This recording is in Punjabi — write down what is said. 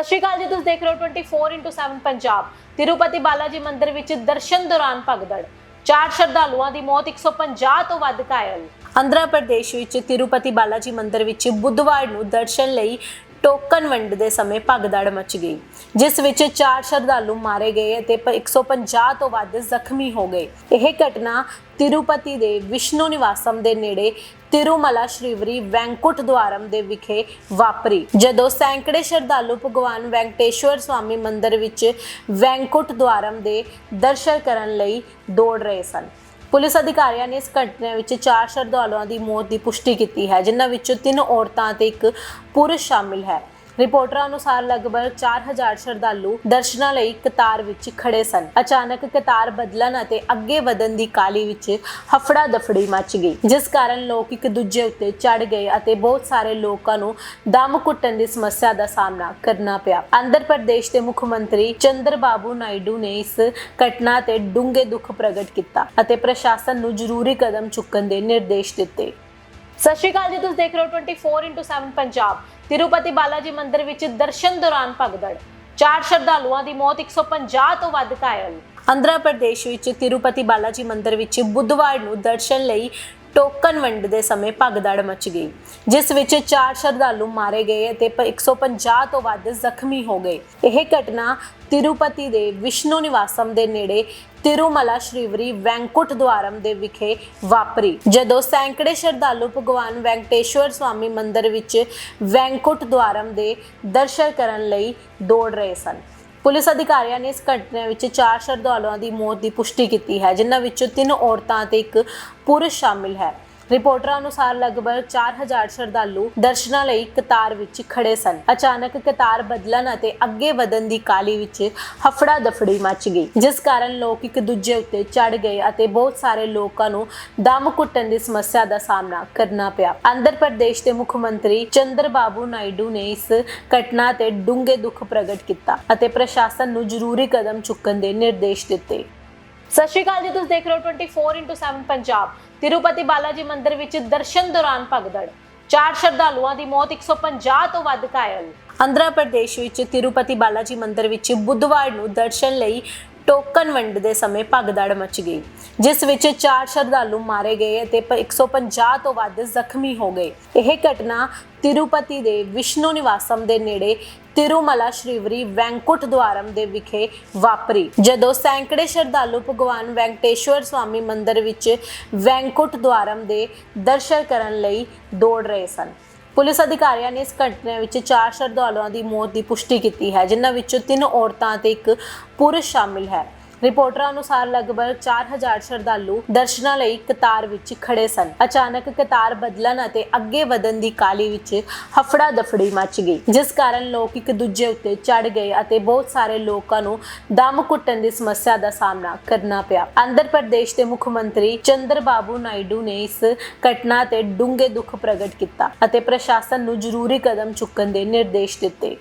ਸਤਿ ਸ਼੍ਰੀ ਅਕਾਲ ਜੀ, ਤੁਸੀਂ ਦੇਖ ਰਹੇ ਹੋ 24x7 ਪੰਜਾਬ। ਤਿਰੂਪਤੀ ਬਾਲਾਜੀ ਮੰਦਿਰ ਵਿੱਚ ਦਰਸ਼ਨ ਦੌਰਾਨ ਭਗਦੜ। ਚਾਰ ਸ਼ਰਧਾਲੂਆਂ ਦੀ ਮੌਤ 150 ਤੋਂ ਵੱਧ ਘਾਇਲ। ਆਂਧਰਾ ਪ੍ਰਦੇਸ਼ ਵਿੱਚ ਤਿਰੂਪਤੀ ਬਾਲਾਜੀ ਮੰਦਿਰ ਵਿੱਚ ਬੁੱਧਵਾਰ ਨੂੰ ਦਰਸ਼ਨ ਲਈ ਟੋਕਨ ਵੰਡਦੇ ਸਮੇਂ ਭਗਦੜ ਮਚ ਗਈ, ਜਿਸ ਵਿੱਚ ਚਾਰ ਸ਼ਰਧਾਲੂ ਮਾਰੇ ਗਏ ਅਤੇ ਪ- 150 ਤੋਂ ਵੱਧ ਜ਼ਖਮੀ ਹੋ ਗਏ। ਇਹ ਘਟਨਾ ਤਿਰੂਪਤੀ ਦੇ ਵਿਸ਼ਨੂੰ ਨਿਵਾਸਮ ਦੇ ਨੇੜੇ ਤਿਰੂਮਲਾ ਸ਼੍ਰੀਵਰੀ ਵੈਂਕੁਟ ਦੁਆਰਮ ਦੇ ਵਿਖੇ ਵਾਪਰੀ। ਜਦੋਂ ਸੈਂਕੜੇ ਸ਼ਰਧਾਲੂ ਭਗਵਾਨ ਵੈਂਕਟੇਸ਼ਵਰ ਸਵਾਮੀ ਮੰਦਿਰ ਵਿੱਚ ਵੈਂਕੁਟ ਦੁਆਰਮ ਦੇ ਦਰਸ਼ਨ ਕਰਨ ਲਈ ਦੌੜ ਰਹੇ ਸਨ। ਪੁਲਿਸ ਅਧਿਕਾਰੀਆਂ ਨੇ ਇਸ ਘਟਨਾ ਵਿੱਚ ਚਾਰ ਸ਼ਰਧਾਲੂਆਂ ਦੀ ਮੌਤ ਦੀ ਪੁਸ਼ਟੀ ਕੀਤੀ ਹੈ, ਜਿਨ੍ਹਾਂ ਵਿੱਚੋਂ ਤਿੰਨ ਔਰਤਾਂ ਅਤੇ ਇੱਕ ਪੁਰਸ਼ ਸ਼ਾਮਿਲ ਹੈ। ਰਿਪੋਰਟਰਾਂ ਅਨੁਸਾਰ ਲਗਭਗ 4000 ਸ਼ਰਧਾਲੂ ਦਰਸ਼ਨਾਂ ਲਈ ਕਤਾਰ ਵਿੱਚ ਖੜੇ ਸਨ। ਅਚਾਨਕ ਕਤਾਰ ਬਦਲਣ ਅਤੇ ਅੱਗੇ ਵਧਣ ਦੀ ਕਾਲੀ ਵਿੱਚ ਹਫੜਾ ਦਫੜੀ ਮਚ ਗਈ, ਜਿਸ ਕਾਰਨ ਲੋਕ ਇੱਕ ਦੂਜੇ ਉੱਤੇ ਚੜ ਗਏ ਅਤੇ ਬਹੁਤ ਸਾਰੇ ਲੋਕਾਂ ਨੂੰ ਦਮ ਘੁੱਟਣ ਦੀ ਸਮੱਸਿਆ ਦਾ ਸਾਹਮਣਾ ਕਰਨਾ ਪਿਆ। ਆਂਧਰ ਪ੍ਰਦੇਸ਼ ਦੇ ਮੁੱਖ ਮੰਤਰੀ ਚੰਦਰ ਬਾਬੂ ਨਾਇਡੂ ਨੇ ਇਸ ਘਟਨਾ ਤੇ ਡੂੰਘੇ ਦੁੱਖ ਪ੍ਰਗਟ ਕੀਤਾ ਅਤੇ ਪ੍ਰਸ਼ਾਸਨ ਨੂੰ ਜ਼ਰੂਰੀ ਕਦਮ ਚੁੱਕਣ ਦੇ ਨਿਰਦੇਸ਼ ਦਿੱਤੇ। ਸਤਿ ਸ਼੍ਰੀ ਅਕਾਲ ਜੀ, ਤੁਸੀਂ ਦੇਖ ਰਹੇ ਹੋ 24x7 ਪੰਜਾਬ। ਤਿਰੂਪਤੀ ਬਾਲਾਜੀ ਮੰਦਿਰ ਵਿੱਚ ਦਰਸ਼ਨ ਦੌਰਾਨ ਭਗਦੜ। ਚਾਰ ਸ਼ਰਧਾਲੂਆਂ ਦੀ ਮੌਤ 150 ਤੋਂ ਵੱਧ ਘਾਇਲ। ਆਂਧਰਾ ਪ੍ਰਦੇਸ਼ ਵਿੱਚ ਤਿਰੂਪਤੀ ਬਾਲਾਜੀ ਮੰਦਿਰ ਵਿੱਚ ਬੁੱਧਵਾਰ ਨੂੰ ਦਰਸ਼ਨ ਲਈ ਟੋਕਨ ਵੰਡਦੇ ਸਮੇਂ ਭਗਦੜ ਮਚ ਗਈ, ਜਿਸ ਵਿੱਚ ਚਾਰ ਸ਼ਰਧਾਲੂ ਮਾਰੇ ਗਏ ਅਤੇ ਪ- 150 ਤੋਂ ਵੱਧ ਜ਼ਖਮੀ ਹੋ ਗਏ। ਇਹ ਘਟਨਾ ਤਿਰੂਪਤੀ ਦੇ ਵਿਸ਼ਨੂੰ ਨਿਵਾਸਮ ਦੇ ਨੇੜੇ ਤਿਰੂਮਲਾ ਸ਼੍ਰੀਵਰੀ ਵੈਂਕੁਟ ਦੁਆਰਮ ਦੇ ਵਿਖੇ ਵਾਪਰੀ। ਜਦੋਂ ਸੈਂਕੜੇ ਸ਼ਰਧਾਲੂ ਭਗਵਾਨ ਵੈਂਕਟੇਸ਼ਵਰ ਸਵਾਮੀ ਮੰਦਿਰ ਵਿੱਚ ਵੈਂਕੁਟ ਦੁਆਰਮ ਦੇ ਦਰਸ਼ਨ ਕਰਨ ਲਈ ਦੌੜ ਰਹੇ ਸਨ। ਪੁਲਿਸ ਅਧਿਕਾਰੀਆਂ ਨੇ ਇਸ ਘਟਨਾ ਵਿੱਚ ਚਾਰ ਸ਼ਰਧਾਲੂਆਂ ਦੀ ਮੌਤ ਦੀ ਪੁਸ਼ਟੀ ਕੀਤੀ ਹੈ, ਜਿਨ੍ਹਾਂ ਵਿੱਚੋਂ ਤਿੰਨ ਔਰਤਾਂ ਅਤੇ ਇੱਕ ਪੁਰਸ਼ ਸ਼ਾਮਿਲ ਹੈ। ਰਿਪੋਰਟਰਾਂ ਅਨੁਸਾਰ ਲਗਭਗ 4000 ਸ਼ਰਧਾਲੂ ਦਰਸ਼ਨਾਂ ਲਈ ਕਤਾਰ ਵਿੱਚ ਖੜੇ ਸਨ। ਅਚਾਨਕ ਕਤਾਰ ਬਦਲਣ ਅਤੇ ਅੱਗੇ ਵਧਣ ਦੀ ਕਾਲੀ ਵਿੱਚ ਹਫੜਾ ਦਫੜੀ ਮਚ ਗਈ, ਜਿਸ ਕਾਰਨ ਲੋਕ ਇੱਕ ਦੂਜੇ ਉੱਤੇ ਚੜ ਗਏ ਅਤੇ ਬਹੁਤ ਸਾਰੇ ਲੋਕਾਂ ਨੂੰ ਦਮ ਘੁੱਟਣ ਦੀ ਸਮੱਸਿਆ ਦਾ ਸਾਹਮਣਾ ਕਰਨਾ ਪਿਆ। ਆਂਧਰ ਪ੍ਰਦੇਸ਼ ਦੇ ਮੁੱਖ ਮੰਤਰੀ ਚੰਦਰ ਬਾਬੂ ਨਾਇਡੂ ਨੇ ਇਸ ਘਟਨਾ ਤੇ ਡੂੰਘੇ ਦੁੱਖ ਪ੍ਰਗਟ ਕੀਤਾ ਅਤੇ ਪ੍ਰਸ਼ਾਸਨ ਨੂੰ ਜ਼ਰੂਰੀ ਕਦਮ ਚੁੱਕਣ ਦੇ ਨਿਰਦੇਸ਼ ਦਿੱਤੇ। ਸਤਿ ਸ਼੍ਰੀ ਅਕਾਲ ਜੀ, ਤੁਸੀਂ ਦੇਖ ਰਹੇ ਹੋ 24x7 ਪੰਜਾਬ। ਤਿਰੂਪਤੀ ਬਾਲਾਜੀ ਮੰਦਿਰ ਵਿੱਚ ਦਰਸ਼ਨ ਦੌਰਾਨ ਭਗਦੜ। ਚਾਰ ਸ਼ਰਧਾਲੂਆਂ ਦੀ ਮੌਤ 150 ਤੋਂ ਵੱਧ ਘਾਇਲ। ਆਂਧਰਾ ਪ੍ਰਦੇਸ਼ ਵਿੱਚ ਤਿਰੂਪਤੀ ਬਾਲਾਜੀ ਮੰਦਿਰ ਵਿੱਚ ਬੁੱਧਵਾਰ ਨੂੰ ਦਰਸ਼ਨ ਲਈ ਟੋਕਨ ਵੰਡਦੇ ਸਮੇਂ ਭਗਦੜ ਮਚ ਗਈ, ਜਿਸ ਵਿੱਚ ਚਾਰ ਸ਼ਰਧਾਲੂ ਮਾਰੇ ਗਏ ਅਤੇ ਪ- 150 ਤੋਂ ਵੱਧ ਜ਼ਖਮੀ ਹੋ ਗਏ। ਇਹ ਘਟਨਾ ਤਿਰੂਪਤੀ ਦੇ ਵਿਸ਼ਨੂੰ ਨਿਵਾਸਮ ਦੇ ਨੇੜੇ ਤਿਰੂਮਲਾ ਸ਼੍ਰੀਵਰੀ ਵੈਂਕੁਟ ਦੁਆਰਮ ਦੇ ਵਿਖੇ ਵਾਪਰੀ, ਜਦੋਂ ਸੈਂਕੜੇ ਸ਼ਰਧਾਲੂ ਭਗਵਾਨ ਵੈਂਕਟੇਸ਼ਵਰ ਸਵਾਮੀ ਮੰਦਿਰ ਵਿੱਚ ਵੈਂਕੁਟ ਦੁਆਰਮ ਦੇ ਦਰਸ਼ਨ ਕਰਨ ਲਈ ਦੌੜ ਰਹੇ ਸਨ। ਪੁਲਿਸ ਅਧਿਕਾਰੀਆਂ ਨੇ ਇਸ ਘਟਨਾ ਵਿੱਚ ਚਾਰ ਸ਼ਰਧਾਲੂਆਂ ਦੀ ਮੌਤ ਦੀ ਪੁਸ਼ਟੀ ਕੀਤੀ ਹੈ, ਜਿਨ੍ਹਾਂ ਵਿੱਚੋਂ ਤਿੰਨ ਔਰਤਾਂ ਅਤੇ ਇੱਕ ਪੁਰਸ਼ ਸ਼ਾਮਿਲ ਹੈ। ਰਿਪੋਰਟਰਾਂ ਅਨੁਸਾਰ ਲਗਭਗ 4000 ਸ਼ਰਧਾਲੂ ਦਰਸ਼ਨਾਂ ਲਈ ਕਤਾਰ ਵਿੱਚ ਖੜੇ ਸਨ। ਅਚਾਨਕ ਕਤਾਰ ਬਦਲਣ ਅਤੇ ਅੱਗੇ ਵਧਣ ਦੀ ਕਾਲੀ ਵਿੱਚ ਹਫੜਾ ਦਫੜੀ ਮਚ ਗਈ, ਜਿਸ ਕਾਰਨ ਲੋਕ ਇੱਕ ਦੂਜੇ ਉੱਤੇ ਚੜ ਗਏ ਅਤੇ ਬਹੁਤ ਸਾਰੇ ਲੋਕਾਂ ਨੂੰ ਦਮ ਘੁੱਟਣ ਦੀ ਸਮੱਸਿਆ ਦਾ ਸਾਹਮਣਾ ਕਰਨਾ ਪਿਆ। ਆਂਧਰ ਪ੍ਰਦੇਸ਼ ਦੇ ਮੁੱਖ ਮੰਤਰੀ ਚੰਦਰ ਬਾਬੂ ਨਾਇਡੂ ਨੇ ਇਸ ਘਟਨਾ ਤੇ ਡੂੰਘੇ ਦੁੱਖ ਪ੍ਰਗਟ ਕੀਤਾ ਅਤੇ ਪ੍ਰਸ਼ਾਸਨ ਨੂੰ ਜ਼ਰੂਰੀ ਕਦਮ ਚੁੱਕਣ ਦੇ ਨਿਰਦੇਸ਼ ਦਿੱਤੇ।